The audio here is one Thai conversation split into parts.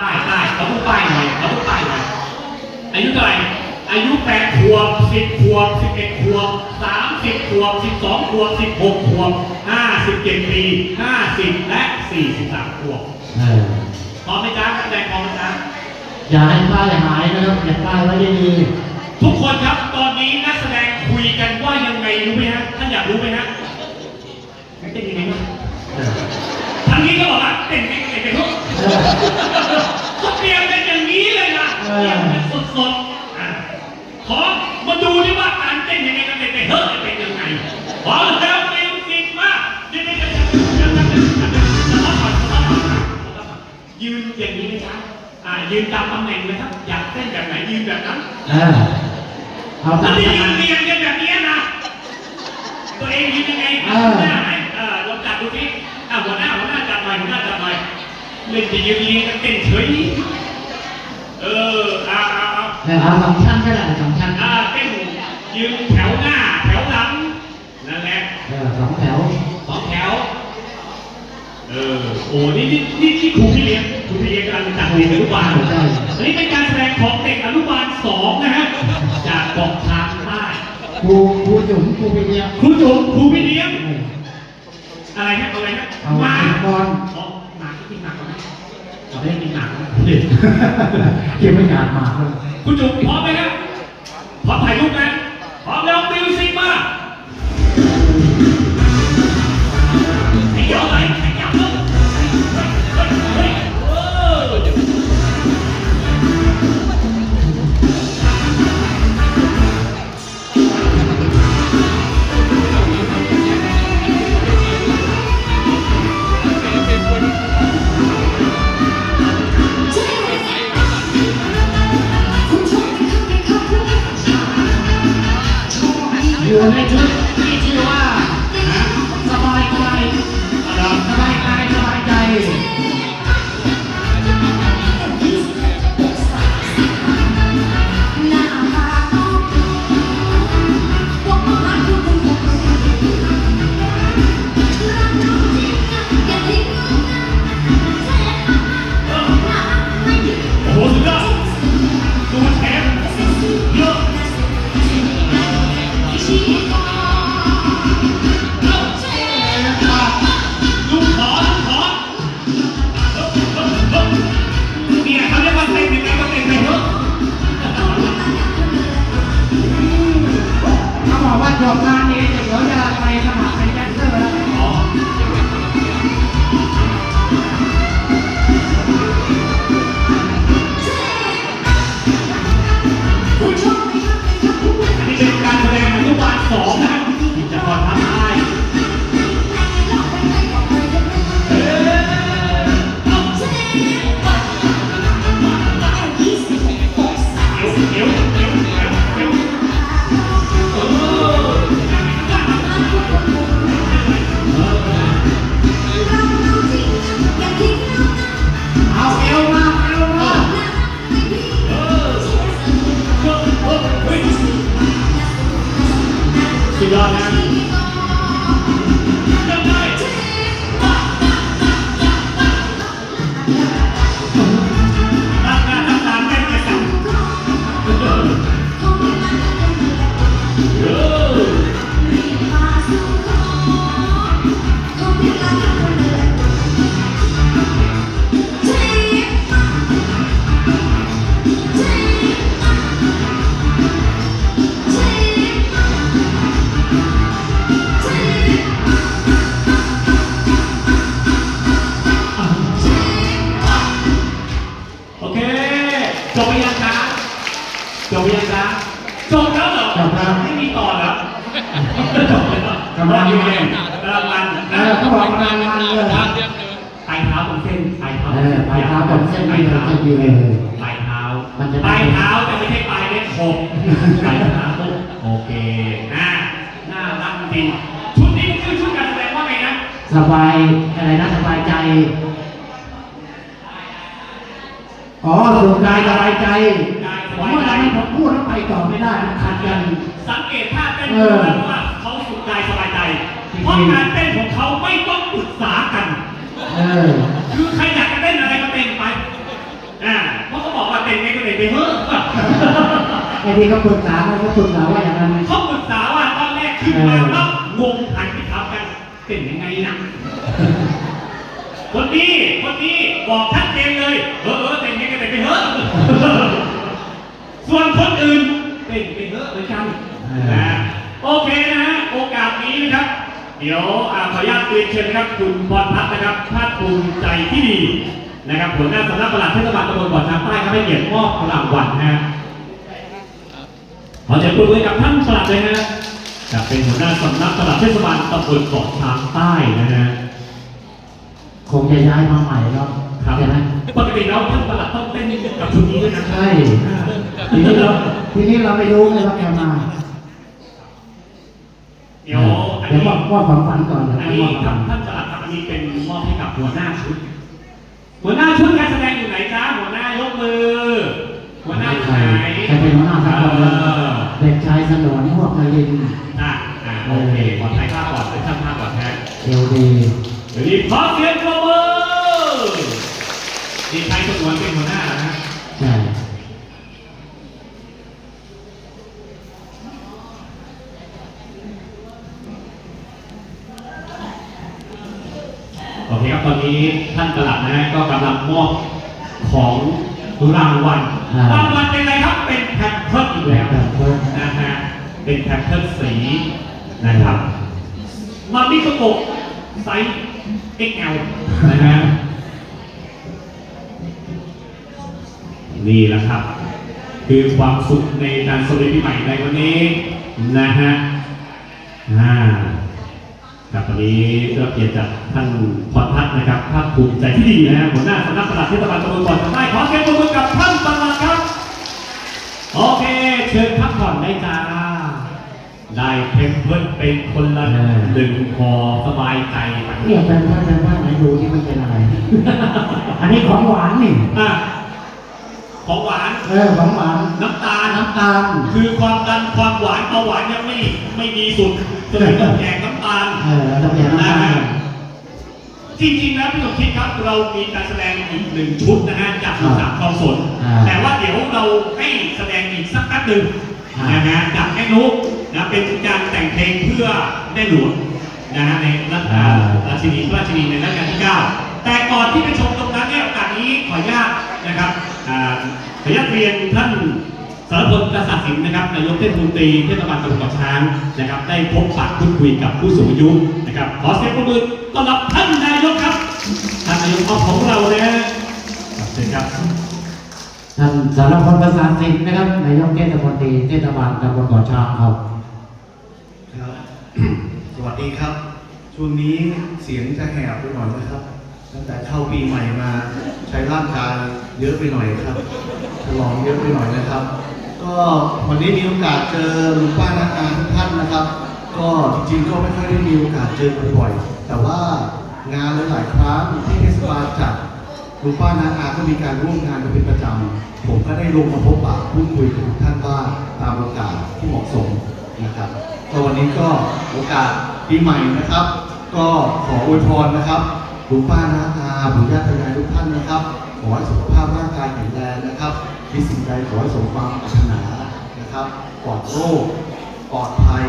ป้ายป้ายเขาพูดป้ายหน่อยเขาพูดป้ายหน่อยอายุเท่าไหร่อายุแปดขวบสิบขวบสิบเอ็ดขวบสามสิบขวบสิบสองขวบสิบหกขวบห้าสิบเจ็ดปีห้าสิบและสี่สิบสามขวบเออพร้อมไหมจ๊ะแสดงพร้อมไหมจ๊ะอย่าให้ป้ายหายนะครับเก็บป้ายไว้ดีทุกคนครับตอนนี้นักแสดง ต้นยังไงก็เต้นไปเฮ้ยเป็นยังไงพอมแล้วไปยืนติดมายืนยังนี้นะครับอ่ายืนตามตำแหน่งนะครับ อยากเต้นแบบไหนยืนแบบนั้นอ่าเม่ยืนเรียงกันแบบนี้นะ ตัวเองยืนยังไงหน้หนเออลองจับดูสิอ่าหัวหน้าหัวหน้าจับหน่หัวหน้าจับหน่เล่นจะยืนเรียงกันเต้นเฉยเอออ่าอ่าอ่าสองชั้นก็ได้สองชั้นอ่าเต้น ยืนแถวหน้าแถวหลังนั่นแหละเออสองแถวสองแถว เออโอ้นี่นี่นี่นี่ครูพี่เลี้ยงครูพี่เลี้ยงกำลังจัดเรียนอนุบาลใช่อันนี้เป็นการแสดงของเด็กอนุบาลสองนะฮะจากเกาะช้างใต้ครูครูจุ๋มครูไปเรียนครูจุ๋มครูพี่เลี้ยงเอออะไรฮะเอาอะไรฮะเอาหมาเก็บบอลอ๋อหมาที่กินหมากก่อนไหมเราไม่ได้กินหมากนะเก็บไม่งานมาเลยคุณจุ๋มพร้อมไหมครับพร้อมถ่ายรูปนะพ Vermittler oportunidades. บเลยเหรอกำลังอยู่มาเองกำลังมันเออเขาบอกงานงานเลยปลายเท้าตรงเส้นปลายเท้าเออปลายเท้าตรงเส้นปลายเท้ามันจะดีเลยปลายเท้ามันจะปลายเท้าแต่ไม่ใช่ปลายเล็กหกปลายเท้าโอเคน่าน่ารักจริงชุดนี้มันคือชุดการแสดงว่าไงนะสบายอะไรนะสบายใจอ๋อสุขกายสบายใจผมว่าทำไมผมพูดแล้วไปต่อไม่ได้มันขัดกัน สังเกตท่าเต้นเอดูอแล้วว่าเขาสุขกายสบายใจจริงๆ เพราะการเต้นของเขาไม่ต้องปรึกษากัน เออ คือใครอยากจะเต้นอะไรก็เต้นไปไปเถอะไอ้ที่เขาปรึกษาเขาปรึกษาว่าอย่างนั้นเขาปรึกษาว่าตอนแรกขึ้นมาแล้วงงหันไปถามกันเป็นยังไงนะคนนี้คนนี้บอกชัดเจนเลยเออเออเป็นยังไงเป็นไปเถอะส่วนคนอื่นเป็นไปเถอะเหมือนกันนะโอเคนะฮะโอกาสนี้นะครับ เดี๋ยวอ่าขออนุญาตเรียนเชิญนะครับคุณพรพัฒน์นะครับภาคภูมิใจที่ดีนะครับหัวหน้าสำนักปลัดเทศบาลตำบลบ่อช้างใต้ครับให้เกียรติมอบรางวัลนะฮะขอเชิญพูดคุยกับท่านปลัดเลยนะจะเป็นหัวหน้าสำนักปลัดเทศบาลตำบลเกาะช้างใต้นะฮะคงจะย้ายมาใหม่แล้วครับใช่ไหมปกติแล้วท่านปลัดต้องเต้นกับชุดนี้ด้วยนะใช่ทีนี้เราทีนี้เราไม่รู้ไงว่าแกมา เดี๋ยว อันเดี๋ยวนี้บอกว่าความฝันก่อนเดี๋ยวอันค่อยนี้ว่าความท่านปลัดครับอันนี้เป็นมอบให้กับหัวหน้าชุด หัวหน้าชุดการแสดงอยู่ไหนจ้าหัวหน้ายกมือ หัวหน้าอยู่ใครไหนใครเป็นหัวหน้าสักคนเออเด็กชายสนวนพวกนรินทร์อะอะโอเคขอถ่ายภาพก่อนให้ช่างภาพก่อนนะเอลดีเดี๋ยวนี้ขอเสียงปรบมือนี่ใครสมวนเป็นหัวหน้านะ ใช่ โอเคครับตอนนี้ท่านประหลัดนะ ก็กำลังมอบของรางวัลรางวัลเป็นอะไรครับ เป็นแพมเพิร์สอีกแล้วแบบเพิ่มนะฮะ เป็นแพมเพิร์สสีนะครับมามิโกโกะไซส์ XL นะฮะ นี่แหละครับ คือความสุขในการสวัสดีปีใหม่ในวันนี้นะฮะอ่า ครับวันนี้ก็เกียรติจากท่านพรพัฒน์นะครับภาคภูมิใจที่ดีนะฮะหัวหน้าสำนักปลัดเทศบาลตำบลบ่อนใต้ขอเสียงปรบมือกับท่านปลัดครับ โอเค เชิญพักผ่อนได้จ้าได้เพมเพิร์ดเป็นคนละหนึ่งพอสบายใจไปเนี่ยเป็นผ้าเป็นผ้าไหนดูที่มันเป็นอะไร อันนี้ของหวานนี่อะ ของหวาน เออของหวานน้ำตาล น้ำตาล คือความดันความหวานเบาหวานยังไม่ไม่ดีสุดก็เลยต้องแกงน้ำตาลเออต้องแกงน้ำตาลจริงๆแล้วพี่สมคิดครับเรามีการแสดงอีกหนึ่งชุดนะฮะจากสนามคลองสนอ่าแต่ว่าเดี๋ยวเราให้แสดงอีกสักแป๊บหนึ่งอ่านนะฮะจากแม่นุกนะเป็นการแต่งเพลงเพื่อแม่หลวงนะฮะในรัชกาลราชินีพระราชินีในรัชกาลที่ 9 แต่ก่อนที่จะชมตรงนั้นเนี่ยโอกาส นี้ขออนุญาตนะครับอ่าขออนุญาตเรียนท่านสารพลกษัตริย์สินนะครับนายกเทศมนตรีเทศบาลตำบลเกาะช้างนะครับ ได้พบปะพูดคุยกับผู้สูงอายุนะครับ ขอเสียงปรบมือต้อนรับท่านนายกครับท่านนายกของเรานะฮะครับเชิญครับท่านสารพัดประสานสินนะครับนายกเทศมนตรีเทศบาลตำบลเกาะช้างครับครับ สวัสดีครับ ช่วงนี้เสียงจะแหบไปหน่อยนะครับ ตั้งแต่เข้าปีใหม่มา ใช้ร่างกายเยอะไปหน่อยครับฉลองเยอะไปหน่อยนะครับ ก็วันนี้มีโอกาสเจอลุงป้านาอาทุกท่านนะครับ ก็จริงๆก็ไม่ค่อยได้มีโอกาสเจอกันบ่อย แต่ว่างานหลายๆครั้งที่เทศบาลจัดลุงป้านาอาก็มีการร่วมงานกันเป็นประจำ ผมก็ได้ลงมาพบปะพูดคุยกับทุกท่านบ้างตามโอกาสที่เหมาะสมนะครับก็วันนี้ก็โอกาสปีใหม่นะครับ ก็ขออวยพรนะครับ ลุงป้านาอาปู่ย่าตายายทุกท่านนะครับ ขอให้สุขภาพร่างกายแข็งแรงนะครับมีสิ่งใดขอให้สมความปรารถนานะครับปลอดโรคปลอดภัย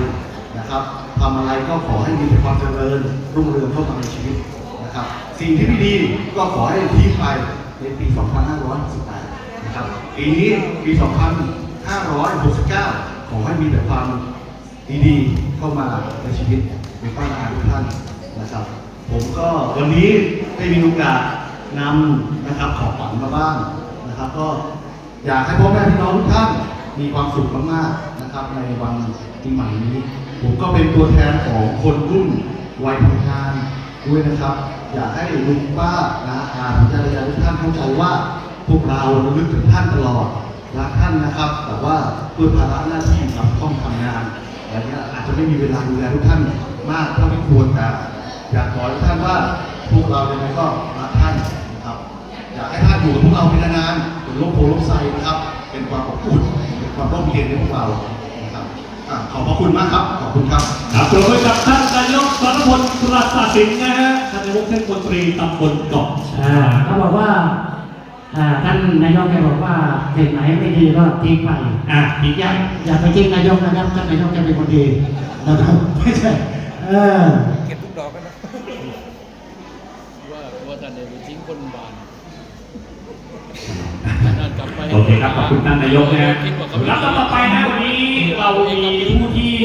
นะครับทำอะไรก็ขอให้มีแต่ความเจริญรุ่งเรืองเข้ามาในชีวิตนะครับ สิ่งที่ไม่ดีก็ขอให้ทิ้งไปในปี 2568นะครับปีนี้ปี 2569 ขอให้มีแต่ความดีๆเข้ามาในชีวิตในป้านาทุกท่านนะครับ ผมก็วันนี้ได้มีโอกาสนำนะครับของขวัญมาบ้างนะครับ ก็อยากให้พ่อแม่พี่น้องทุกท่านมีความสุขมากๆนะครับ ในวันปีใหม่นี้ ผมก็เป็นตัวแทนของคนรุ่นวัยทำงานด้วยนะครับ อยากให้ลุงป้านะอาคุณยายาทุกท่านเข้าใจว่าพวกเราระลึกถึงท่านตลอดรักท่านนะครับ แต่ว่าด้วยภาระหน้าที่ครับต้องทำงานอะไรเงี้ยอาจจะไม่มีเวลาดูแลทุกท่านมากเท่าที่ควรแต่ อยากขอทุกท่านว่าพวกเราเนี่ยงไงก็รักท่านนะครับ อยากให้ท่านอยู่พวกเราเป็นนานๆเป็นลูกโพลูกไซนะครับ เป็นความอบอุ่นเป็นความร่มเย็นในพวกเราขอบพระคุณมากครับ ขอบคุณครับครับขอบคุกับท่านนายกสรพลปราสาสิงห์นะฮะท่านนายกเทศมนตรีตำบลเกาะอ่าเขาบอกว่าอ่าท่านนายกแกบอกว่าสิ่งไหนไม่ดีก็ทิ้งไปอะอีกอย่าย่งอย่าไปทิ้งนายกนะครับท่านนายกแกเป็นคนดีนะครับไม่ใช่เออ โอเคครับขอบคุณท่านนายกนะครับดับต่อไปนะวันนี้เรามีผู้ที่